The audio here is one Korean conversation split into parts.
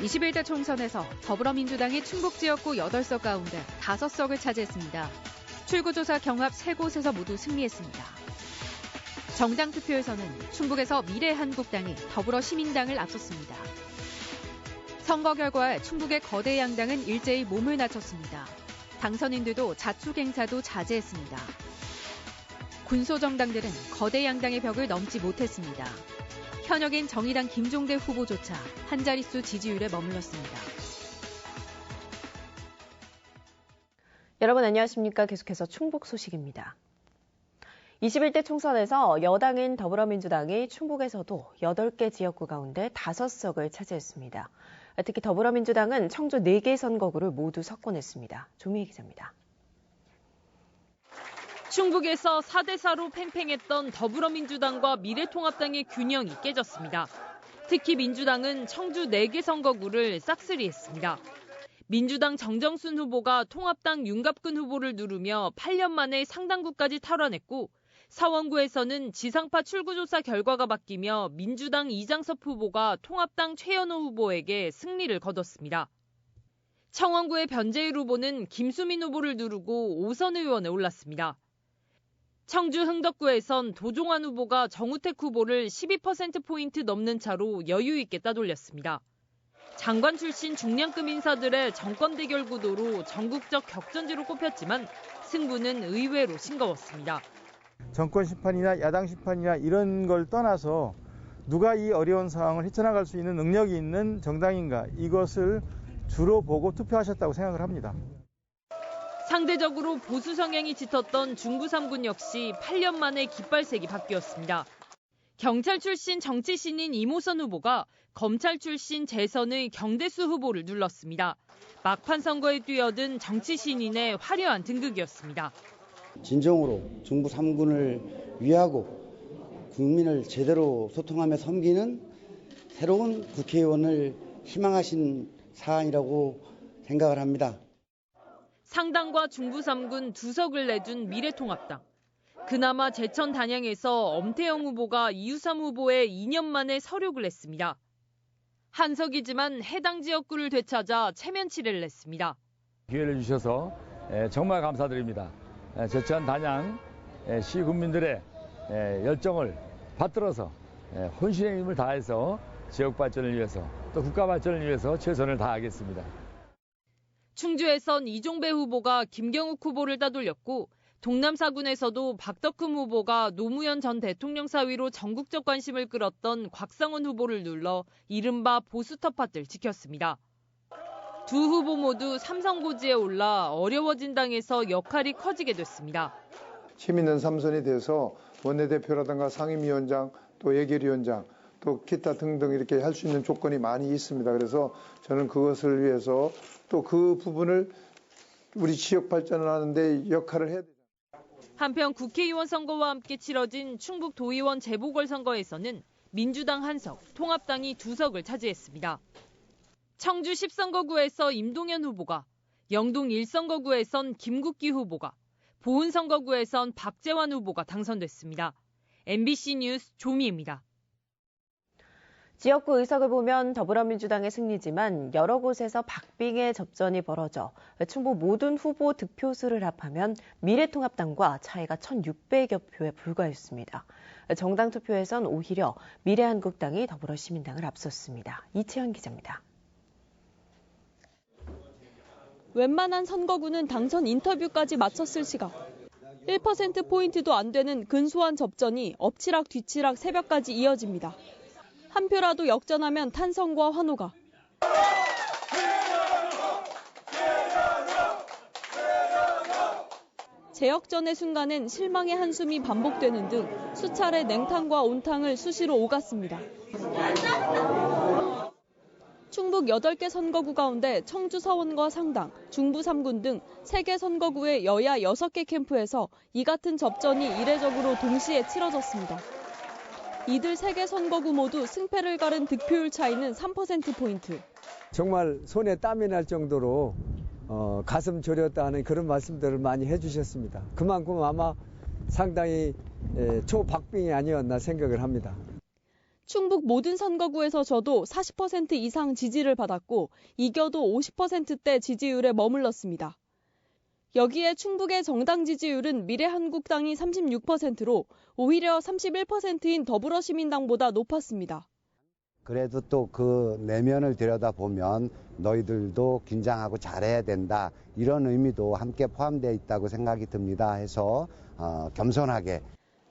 21대 총선에서 더불어민주당이 충북 지역구 8석 가운데 5석을 차지했습니다. 출구조사 경합 3곳에서 모두 승리했습니다. 정당 투표에서는 충북에서 미래한국당이 더불어 시민당을 앞섰습니다. 선거 결과에 충북의 거대 양당은 일제히 몸을 낮췄습니다. 당선인들도 자축 행사도 자제했습니다. 군소정당들은 거대 양당의 벽을 넘지 못했습니다. 현역인 정의당 김종대 후보조차 한 자릿수 지지율에 머물렀습니다. 여러분 안녕하십니까? 계속해서 충북 소식입니다. 21대 총선에서 여당인 더불어민주당이 충북에서도 8개 지역구 가운데 5석을 차지했습니다. 특히 더불어민주당은 청주 4개 선거구를 모두 석권했습니다. 조미애 기자입니다. 충북에서 4대4로 팽팽했던 더불어민주당과 미래통합당의 균형이 깨졌습니다. 특히 민주당은 청주 4개 선거구를 싹쓸이했습니다. 민주당 정정순 후보가 통합당 윤갑근 후보를 누르며 8년 만에 상당구까지 탈환했고 사원구에서는 지상파 출구조사 결과가 바뀌며 민주당 이장섭 후보가 통합당 최현호 후보에게 승리를 거뒀습니다. 청원구의 변재일 후보는 김수민 후보를 누르고 오선 의원에 올랐습니다. 청주 흥덕구에선 도종환 후보가 정우택 후보를 12%포인트 넘는 차로 여유 있게 따돌렸습니다. 장관 출신 중량급 인사들의 정권 대결 구도로 전국적 격전지로 꼽혔지만 승부는 의외로 싱거웠습니다. 정권 심판이나 야당 심판이나 이런 걸 떠나서 누가 이 어려운 상황을 헤쳐나갈 수 있는 능력이 있는 정당인가 이것을 주로 보고 투표하셨다고 생각을 합니다. 상대적으로 보수 성향이 짙었던 중부 3군 역시 8년 만에 깃발색이 바뀌었습니다. 경찰 출신 정치 신인 이모선 후보가 검찰 출신 재선의 경대수 후보를 눌렀습니다. 막판 선거에 뛰어든 정치 신인의 화려한 등극이었습니다. 진정으로 중부 3군을 위하고 국민을 제대로 소통하며 섬기는 새로운 국회의원을 희망하신 사안이라고 생각을 합니다. 상당과 중부 3군 두 석을 내준 미래통합당. 그나마 제천 단양에서 엄태영 후보가 이유삼 후보의 2년 만에 서륙을 했습니다. 한석이지만 해당 지역구를 되찾아 체면치레를 냈습니다. 기회를 주셔서 정말 감사드립니다. 제천 단양 시 국민들의 열정을 받들어서 혼신의 힘을 다해서 지역 발전을 위해서 또 국가 발전을 위해서 최선을 다하겠습니다. 충주에선 이종배 후보가 김경욱 후보를 따돌렸고 동남 사군에서도 박덕흠 후보가 노무현 전 대통령 사위로 전국적 관심을 끌었던 곽상원 후보를 눌러 이른바 보수 텃밭을 지켰습니다. 두 후보 모두 삼성고지에 올라 어려워진 당에서 역할이 커지게 됐습니다. 힘 있는 삼선이 돼서 원내대표라든가 상임위원장 또 예결위원장 또 기타 등등 이렇게 할 수 있는 조건이 많이 있습니다. 그래서 저는 그것을 위해서 또 그 부분을 우리 지역 발전을 하는데 역할을 해야 되죠. 한편 국회의원 선거와 함께 치러진 충북 도의원 재보궐선거에서는 민주당 한 석, 통합당이 두 석을 차지했습니다. 청주 10선거구에서 임동현 후보가, 영동 1선거구에선 김국기 후보가, 보은 선거구에선 박재환 후보가 당선됐습니다. MBC 뉴스 조미입니다. 지역구 의석을 보면 더불어민주당의 승리지만 여러 곳에서 박빙의 접전이 벌어져 충북 모든 후보 득표수를 합하면 미래통합당과 차이가 1,600여 표에 불과했습니다. 정당 투표에선 오히려 미래한국당이 더불어시민당을 앞섰습니다. 이채연 기자입니다. 웬만한 선거구는 당선 인터뷰까지 마쳤을 시각 1%포인트도 안 되는 근소한 접전이 엎치락 뒤치락 새벽까지 이어집니다. 한 표라도 역전하면 탄성과 환호가. 재역전의 순간엔 실망의 한숨이 반복되는 등 수차례 냉탕과 온탕을 수시로 오갔습니다. 충북 8개 선거구 가운데 청주 서원과 상당, 중부 3군 등 3개 선거구의 여야 6개 캠프에서 이 같은 접전이 이례적으로 동시에 치러졌습니다. 이들 세개 선거구 모두 승패를 가른 득표율 차이는 3%포인트. 정말 손에 땀이 날 정도로 어, 가슴 졸였다는 그런 말씀들을 많이 해주셨습니다. 그만큼 아마 상당히 에, 초박빙이 아니었나 생각을 합니다. 충북 모든 선거구에서 저도 40% 이상 지지를 받았고 이겨도 50%대 지지율에 머물렀습니다. 여기에 충북의 정당 지지율은 미래한국당이 36%로 오히려 31%인 더불어시민당보다 높았습니다. 그래도 또 그 내면을 들여다보면 너희들도 긴장하고 잘해야 된다 이런 의미도 함께 포함되어 있다고 생각이 듭니다 해서 어, 겸손하게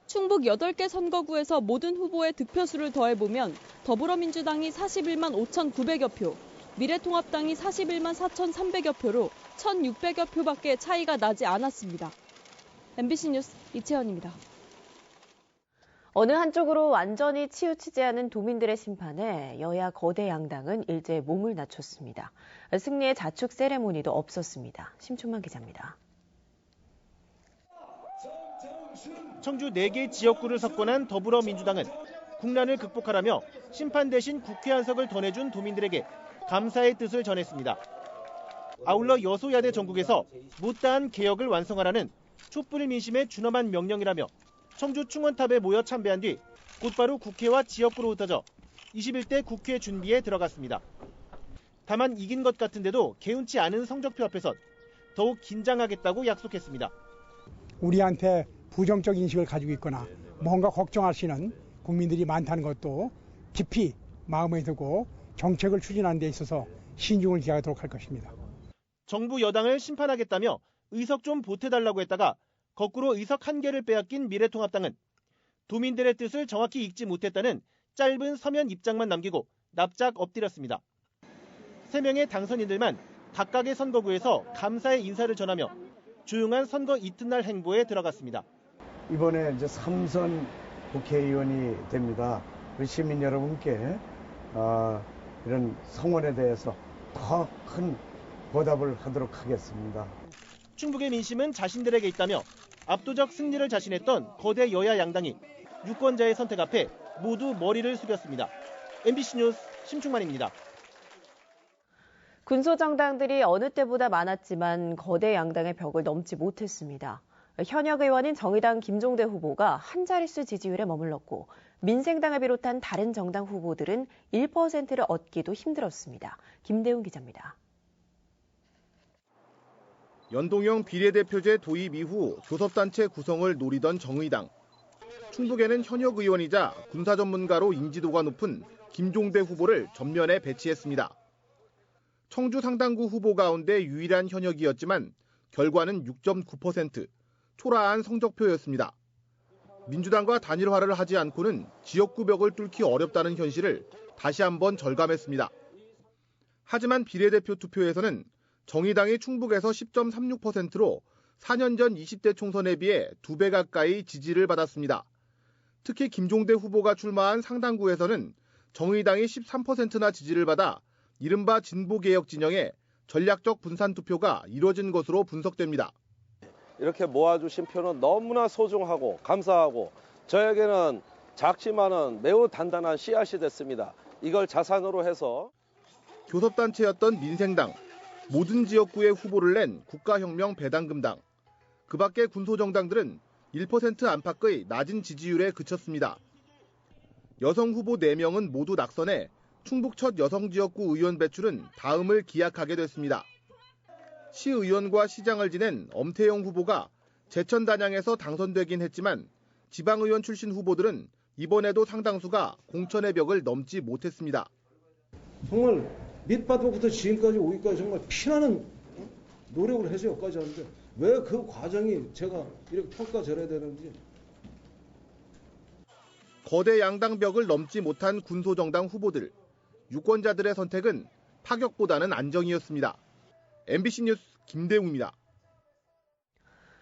충북 8개 선거구에서 모든 후보의 득표수를 더해보면 더불어민주당이 41만 5,900여 표, 미래통합당이 41만 4,300여 표로 1,600여 표밖에 차이가 나지 않았습니다. MBC 뉴스 이채연입니다. 어느 한쪽으로 완전히 치우치지 않은 도민들의 심판에 여야 거대 양당은 일제 몸을 낮췄습니다. 승리의 자축 세레모니도 없었습니다. 심춘만 기자입니다. 청주 4개 지역구를 석권한 더불어민주당은 국난을 극복하라며 심판 대신 국회 한석을 더 내준 도민들에게 감사의 뜻을 전했습니다. 아울러 여소야대 전국에서 못다한 개혁을 완성하라는 촛불 민심의 준엄한 명령이라며 청주 충원탑에 모여 참배한 뒤 곧바로 국회와 지역구로 흩어져 21대 국회 준비에 들어갔습니다. 다만 이긴 것 같은데도 개운치 않은 성적표 앞에선 더욱 긴장하겠다고 약속했습니다. 우리한테 부정적 인식을 가지고 있거나 뭔가 걱정하시는 국민들이 많다는 것도 깊이 마음에 두고 정책을 추진하는 데 있어서 신중을 기하도록 할 것입니다. 정부 여당을 심판하겠다며 의석 좀 보태달라고 했다가 거꾸로 의석 한 개를 빼앗긴 미래통합당은 도민들의 뜻을 정확히 읽지 못했다는 짧은 서면 입장만 남기고 납작 엎드렸습니다. 세 명의 당선인들만 각각의 선거구에서 감사의 인사를 전하며 조용한 선거 이튿날 행보에 들어갔습니다. 이번에 이제 삼선 국회의원이 됩니다. 우리 시민 여러분께 어, 이런 성원에 대해서 더 큰 보답을 하도록 하겠습니다. 충북의 민심은 자신들에게 있다며 압도적 승리를 자신했던 거대 여야 양당이 유권자의 선택 앞에 모두 머리를 숙였습니다. MBC 뉴스 심충만입니다. 군소정당들이 어느 때보다 많았지만 거대 양당의 벽을 넘지 못했습니다. 현역 의원인 정의당 김종대 후보가 한 자릿수 지지율에 머물렀고 민생당을 비롯한 다른 정당 후보들은 1%를 얻기도 힘들었습니다. 김대웅 기자입니다. 연동형 비례대표제 도입 이후 교섭단체 구성을 노리던 정의당. 충북에는 현역 의원이자 군사 전문가로 인지도가 높은 김종대 후보를 전면에 배치했습니다. 청주 상당구 후보 가운데 유일한 현역이었지만 결과는 6.9%, 초라한 성적표였습니다. 민주당과 단일화를 하지 않고는 지역구 벽을 뚫기 어렵다는 현실을 다시 한번 절감했습니다. 하지만 비례대표 투표에서는 정의당이 충북에서 10.36%로 4년 전 20대 총선에 비해 2배 가까이 지지를 받았습니다. 특히 김종대 후보가 출마한 상당구에서는 정의당이 13%나 지지를 받아 이른바 진보개혁 진영의 전략적 분산 투표가 이뤄진 것으로 분석됩니다. 이렇게 모아주신 표는 너무나 소중하고 감사하고 저에게는 작지만은 매우 단단한 씨앗이 됐습니다. 이걸 자산으로 해서 교섭단체였던 민생당, 모든 지역구에 후보를 낸 국가혁명 배당금당, 그 밖의 군소정당들은 1% 안팎의 낮은 지지율에 그쳤습니다. 여성 후보 4명은 모두 낙선해 충북 첫 여성 지역구 의원 배출은 다음을 기약하게 됐습니다. 시의원과 시장을 지낸 엄태영 후보가 제천 단양에서 당선되긴 했지만 지방의원 출신 후보들은 이번에도 상당수가 공천의 벽을 넘지 못했습니다. 정말 밑바닥부터 지금까지 오기까지 정말 피나는 노력을 해서 여기까지 하는데 왜 그 과정이 제가 이렇게 평가절해야 되는지. 거대 양당 벽을 넘지 못한 군소정당 후보들. 유권자들의 선택은 파격보다는 안정이었습니다. MBC 뉴스 김대웅입니다.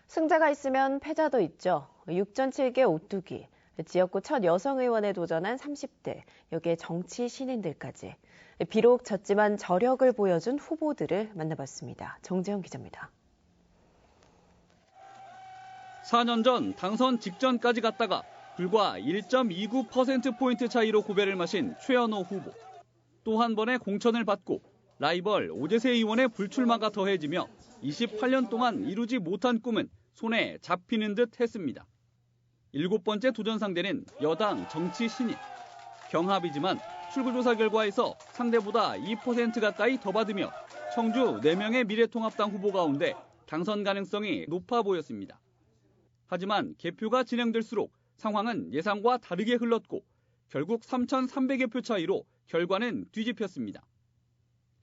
승자가 있으면 패자도 있죠. 6전 7개 오뚜기, 지역구 첫 여성 의원에 도전한 30대, 여기에 정치 신인들까지. 비록 졌지만 저력을 보여준 후보들을 만나봤습니다. 정재영 기자입니다. 4년 전 당선 직전까지 갔다가 불과 1.29%포인트 차이로 고배를 마신 최연호 후보. 또 한 번의 공천을 받고 라이벌 오재세 의원의 불출마가 더해지며 28년 동안 이루지 못한 꿈은 손에 잡히는 듯 했습니다. 일곱 번째 도전 상대는 여당 정치 신인. 경합이지만 출구조사 결과에서 상대보다 2% 가까이 더 받으며 청주 4명의 미래통합당 후보 가운데 당선 가능성이 높아 보였습니다. 하지만 개표가 진행될수록 상황은 예상과 다르게 흘렀고 결국 3,300여 표 차이로 결과는 뒤집혔습니다.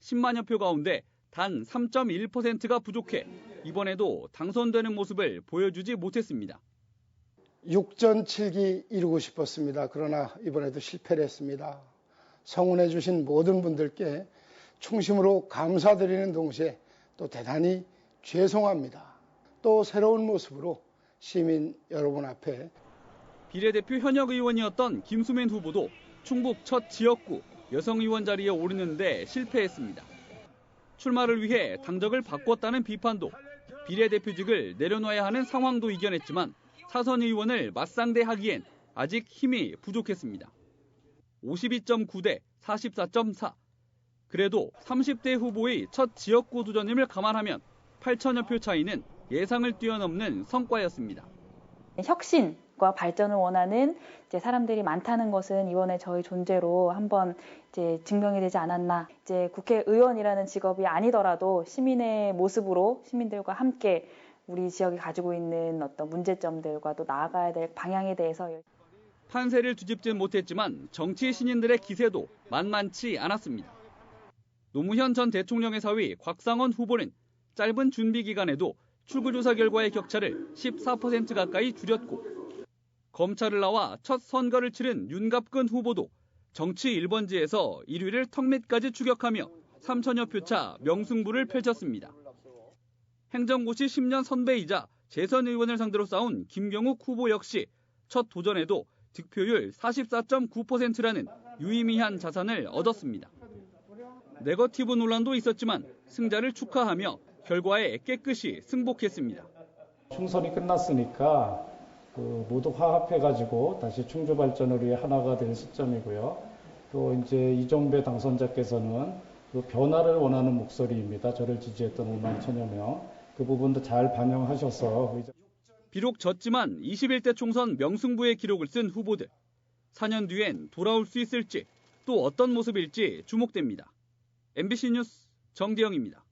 10만여 표 가운데 단 3.1%가 부족해 이번에도 당선되는 모습을 보여주지 못했습니다. 6전 7기 이루고 싶었습니다. 그러나 이번에도 실패를 했습니다. 성원해 주신 모든 분들께 충심으로 감사드리는 동시에 또 대단히 죄송합니다. 또 새로운 모습으로 시민 여러분 앞에 비례대표 현역 의원이었던 김수민 후보도 충북 첫 지역구 여성 의원 자리에 오르는데 실패했습니다. 출마를 위해 당적을 바꿨다는 비판도 비례대표직을 내려놔야 하는 상황도 이겨냈지만 사선 의원을 맞상대하기엔 아직 힘이 부족했습니다. 52.9대 44.4. 그래도 30대 후보의 첫 지역구 도전임을 감안하면 8천여 표 차이는 예상을 뛰어넘는 성과였습니다. 혁신 과 발전을 원하는 이제 사람들이 많다는 것은 이번에 저희 존재로 한번 이제 증명이 되지 않았나. 이제 국회의원이라는 직업이 아니더라도 시민의 모습으로 시민들과 함께 우리 지역이 가지고 있는 어떤 문제점들과 또 나아가야 될 방향에 대해서 판세를 뒤집진 못했지만 정치 신인들의 기세도 만만치 않았습니다. 노무현 전 대통령의 사위 곽상원 후보는 짧은 준비 기간에도 출구조사 결과의 격차를 14% 가까이 줄였고 검찰을 나와 첫 선거를 치른 윤갑근 후보도 정치 1번지에서 1위를 턱밑까지 추격하며 3천여 표 차 명승부를 펼쳤습니다. 행정고시 10년 선배이자 재선 의원을 상대로 싸운 김경욱 후보 역시 첫 도전에도 득표율 44.9%라는 유의미한 자산을 얻었습니다. 네거티브 논란도 있었지만 승자를 축하하며 결과에 깨끗이 승복했습니다. 총선이 끝났으니까 그 모두 화합해가지고 다시 충주 발전을 위해 하나가 될 시점이고요. 또 이제 이종배 당선자께서는 그 변화를 원하는 목소리입니다. 저를 지지했던 5만 천여 명. 그 부분도 잘 반영하셔서 비록 졌지만 21대 총선 명승부의 기록을 쓴 후보들. 4년 뒤엔 돌아올 수 있을지 또 어떤 모습일지 주목됩니다. MBC 뉴스 정대영입니다.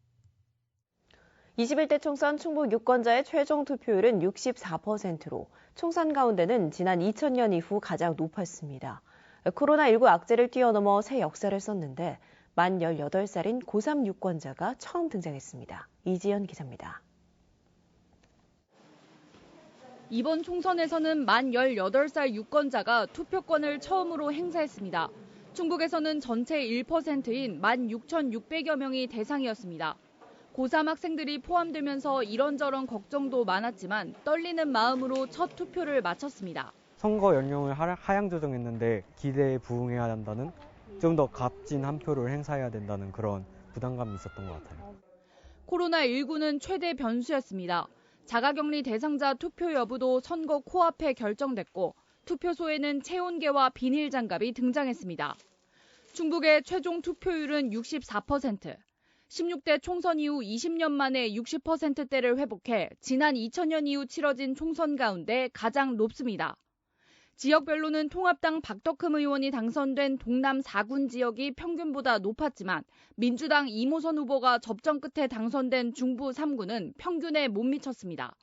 21대 총선 충북 유권자의 최종 투표율은 64%로 총선 가운데는 지난 2000년 이후 가장 높았습니다. 코로나19 악재를 뛰어넘어 새 역사를 썼는데 만 18살인 고3 유권자가 처음 등장했습니다. 이지연 기자입니다. 이번 총선에서는 만 18살 유권자가 투표권을 처음으로 행사했습니다. 충북에서는 전체 1%인 16,600여 명이 대상이었습니다. 고3 학생들이 포함되면서 이런저런 걱정도 많았지만 떨리는 마음으로 첫 투표를 마쳤습니다. 선거 연령을 하향 조정했는데 기대에 부응해야 한다는 좀 더 값진 한 표를 행사해야 된다는 그런 부담감이 있었던 것 같아요. 코로나19는 최대 변수였습니다. 자가격리 대상자 투표 여부도 선거 코앞에 결정됐고 투표소에는 체온계와 비닐 장갑이 등장했습니다. 충북의 최종 투표율은 64%. 16대 총선 이후 20년 만에 60%대를 회복해 지난 2000년 이후 치러진 총선 가운데 가장 높습니다. 지역별로는 통합당 박덕흠 의원이 당선된 동남 4군 지역이 평균보다 높았지만 민주당 이모선 후보가 접전 끝에 당선된 중부 3군은 평균에 못 미쳤습니다.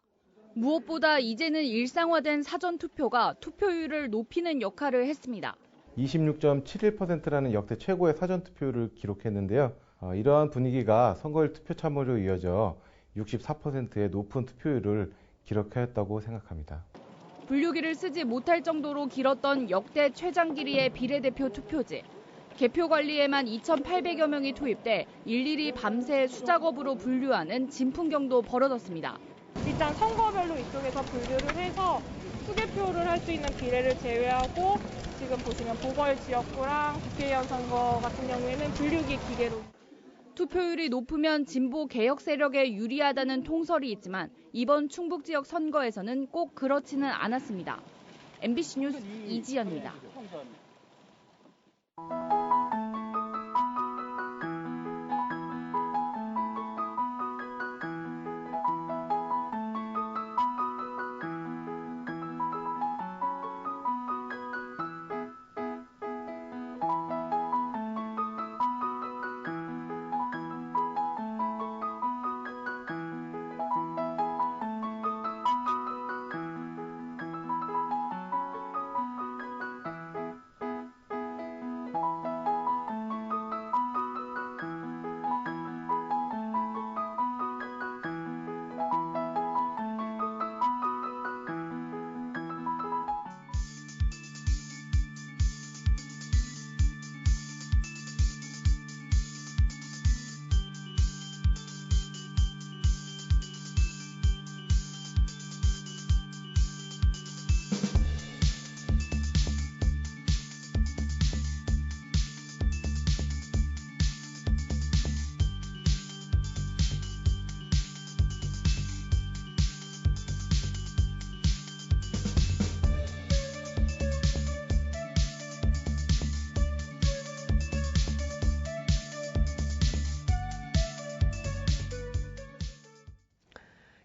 무엇보다 이제는 일상화된 사전 투표가 투표율을 높이는 역할을 했습니다. 26.71%라는 역대 최고의 사전 투표율을 기록했는데요. 어, 이러한 분위기가 선거일 투표 참여로 이어져 64%의 높은 투표율을 기록하였다고 생각합니다. 분류기를 쓰지 못할 정도로 길었던 역대 최장 길이의 비례대표 투표지. 개표 관리에만 2,800여 명이 투입돼 일일이 밤새 수작업으로 분류하는 진풍경도 벌어졌습니다. 일단 선거별로 이쪽에서 분류를 해서 투개표를 할 수 있는 비례를 제외하고 지금 보시면 보궐 지역구랑 국회의원 선거 같은 경우에는 분류기 기계로 투표율이 높으면 진보 개혁 세력에 유리하다는 통설이 있지만 이번 충북 지역 선거에서는 꼭 그렇지는 않았습니다. MBC 뉴스 이지연입니다.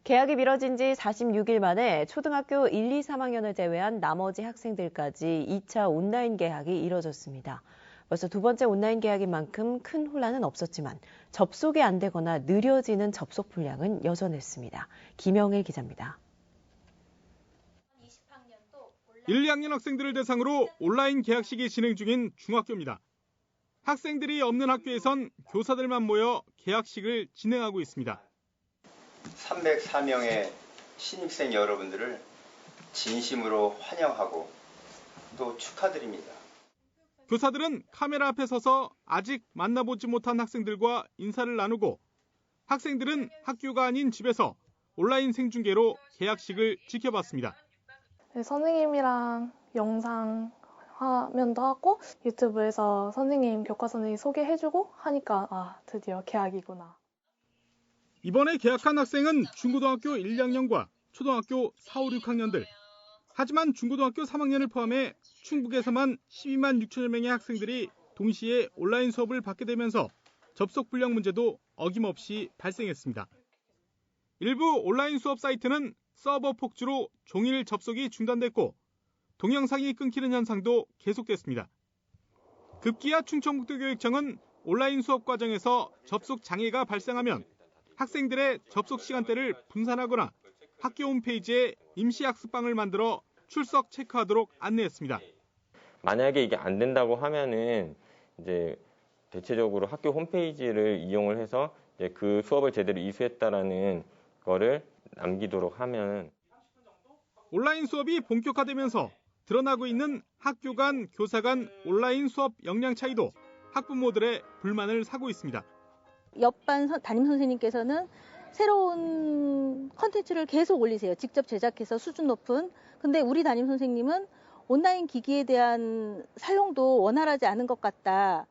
개학이 미뤄진 지 46일 만에 초등학교 1, 2, 3학년을 제외한 나머지 학생들까지 2차 온라인 개학이 이뤄졌습니다. 벌써 두 번째 온라인 개학인 만큼 큰 혼란은 없었지만 접속이 안 되거나 느려지는 접속 분량은 여전했습니다. 김영일 기자입니다. 1, 2학년 학생들을 대상으로 온라인 개학식이 진행 중인 중학교입니다. 학생들이 없는 학교에선 교사들만 모여 개학식을 진행하고 있습니다. 304명의 신입생 여러분들을 진심으로 환영하고 또 축하드립니다. 교사들은 카메라 앞에 서서 아직 만나보지 못한 학생들과 인사를 나누고 학생들은 학교가 아닌 집에서 온라인 생중계로 개학식을 지켜봤습니다. 네, 선생님이랑 영상 화면도 하고 유튜브에서 선생님 교과 선생님 소개해주고 하니까 아 드디어 개학이구나. 이번에 개학한 학생은 중고등학교 1, 2학년과 초등학교 4, 5, 6학년들. 하지만 중고등학교 3학년을 포함해 충북에서만 12만 6천여 명의 학생들이 동시에 온라인 수업을 받게 되면서 접속 불량 문제도 어김없이 발생했습니다. 일부 온라인 수업 사이트는 서버 폭주로 종일 접속이 중단됐고 동영상이 끊기는 현상도 계속됐습니다. 급기야 충청북도교육청은 온라인 수업 과정에서 접속 장애가 발생하면 학생들의 접속 시간대를 분산하거나 학교 홈페이지에 임시 학습방을 만들어 출석 체크하도록 안내했습니다. 만약에 이게 안 된다고 하면은 이제 대체적으로 학교 홈페이지를 이용을 해서 이제 그 수업을 제대로 이수했다라는 거를 남기도록 하면 온라인 수업이 본격화되면서 드러나고 있는 학교 간 교사 간 온라인 수업 역량 차이도 학부모들의 불만을 사고 있습니다. 옆반 담임 선생님께서는 새로운 컨텐츠를 계속 올리세요. 직접 제작해서 수준 높은. 근데 우리 담임 선생님은 온라인 기기에 대한 사용도 원활하지 않은 것 같다.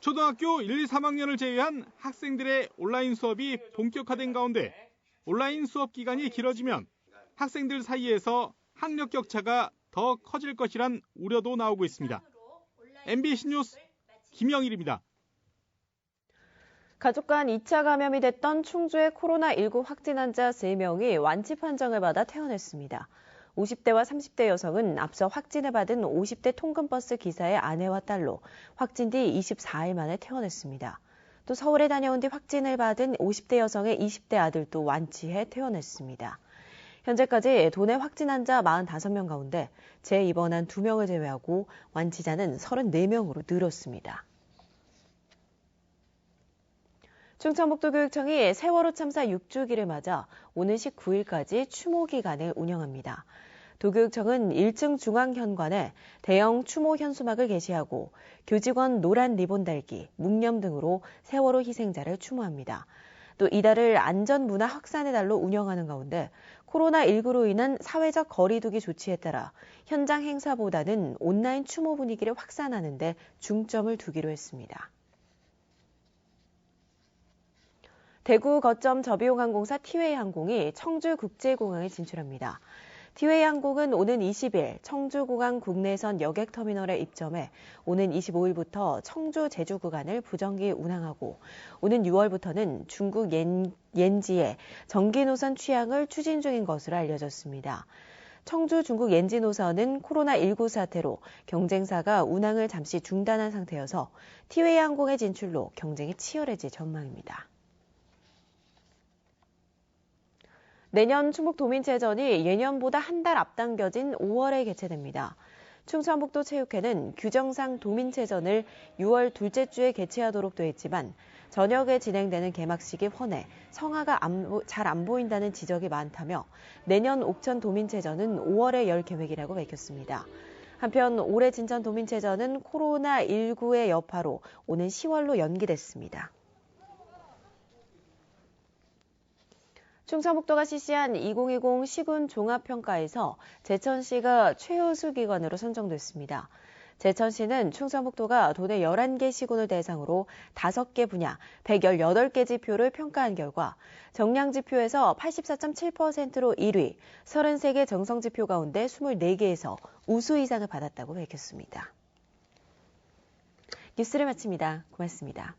초등학교 1, 2, 3학년을 제외한 학생들의 온라인 수업이 본격화된 가운데 온라인 수업 기간이 길어지면 학생들 사이에서 학력 격차가 더 커질 것이란 우려도 나오고 있습니다. MBC 뉴스 김영일입니다. 가족 간 2차 감염이 됐던 충주의 코로나19 확진 환자 3명이 완치 판정을 받아 퇴원했습니다. 50대와 30대 여성은 앞서 확진을 받은 50대 통근버스 기사의 아내와 딸로 확진 뒤 24일 만에 퇴원했습니다. 또 서울에 다녀온 뒤 확진을 받은 50대 여성의 20대 아들도 완치해 퇴원했습니다. 현재까지 도내 확진 환자 45명 가운데 재입원한 2명을 제외하고 완치자는 34명으로 늘었습니다. 충청북도교육청이 세월호 참사 6주기를 맞아 오는 19일까지 추모 기간을 운영합니다. 도교육청은 1층 중앙현관에 대형 추모 현수막을 게시하고 교직원 노란 리본 달기, 묵념 등으로 세월호 희생자를 추모합니다. 또 이달을 안전문화 확산의 달로 운영하는 가운데 코로나19로 인한 사회적 거리두기 조치에 따라 현장 행사보다는 온라인 추모 분위기를 확산하는 데 중점을 두기로 했습니다. 대구 거점 저비용 항공사 티웨이 항공이 청주국제공항에 진출합니다. 티웨이 항공은 오는 20일 청주공항 국내선 여객터미널에 입점해 오는 25일부터 청주 제주 구간을 부정기 운항하고 오는 6월부터는 중국 옌, 옌지의 전기 노선 취향을 추진 중인 것으로 알려졌습니다. 청주 중국 옌지 노선은 코로나19 사태로 경쟁사가 운항을 잠시 중단한 상태여서 티웨이 항공의 진출로 경쟁이 치열해질 전망입니다. 내년 충북 도민체전이 예년보다 한 달 앞당겨진 5월에 개최됩니다. 충청북도 체육회는 규정상 도민체전을 6월 둘째 주에 개최하도록 돼 있지만 저녁에 진행되는 개막식이 훤해 성화가 잘 안 보인다는 지적이 많다며 내년 옥천 도민체전은 5월에 열 계획이라고 밝혔습니다. 한편 올해 진천 도민체전은 코로나19의 여파로 오는 10월로 연기됐습니다. 충청북도가 실시한 2020 시군 종합평가에서 제천시가 최우수 기관으로 선정됐습니다. 제천시는 충청북도가 도내 11개 시군을 대상으로 5개 분야 118개 지표를 평가한 결과 정량 지표에서 84.7%로 1위, 33개 정성 지표 가운데 24개에서 우수 이상을 받았다고 밝혔습니다. 뉴스를 마칩니다. 고맙습니다.